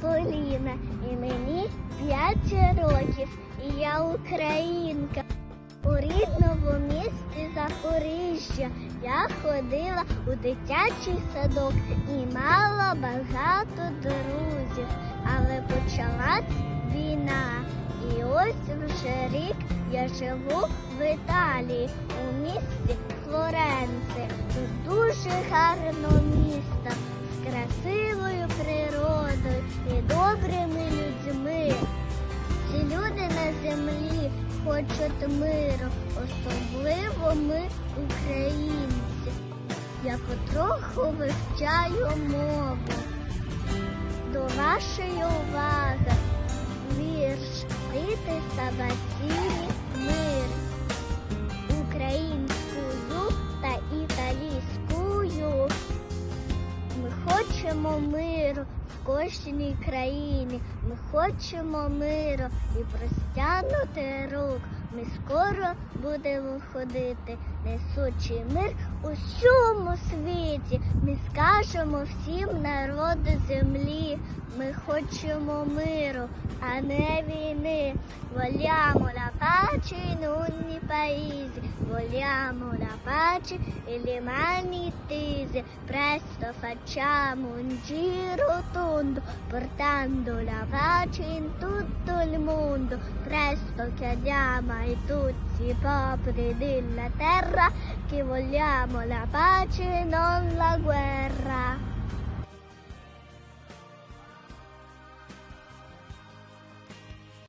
Поліна, і мені 5 років, і я українка. У рідному місті Запоріжжя я ходила у дитячий садок і мала багато друзів, але почалась війна. І ось вже рік я живу в Італії, у місті Флоренці, Тут дуже гарно місто з краси. Всі люди на землі хочуть миру, особливо ми, українці. Я потроху вивчаю мову. До вашої уваги хочемо миру в кожній країні. Ми хочемо миру і простягнути рук. Ми скоро будемо ходити, несучи мир у всьому світі. Ми скажемо всім народу землі. Ми хочемо миру, а не війни. Vogliamo la pace in ogni paese, vogliamo la pace e le mani tese. Presto facciamo un giro tondo, portando la pace in tutto il mondo. Presto chiediamo ai tutti i popoli della terra che vogliamo la pace e non la guerra.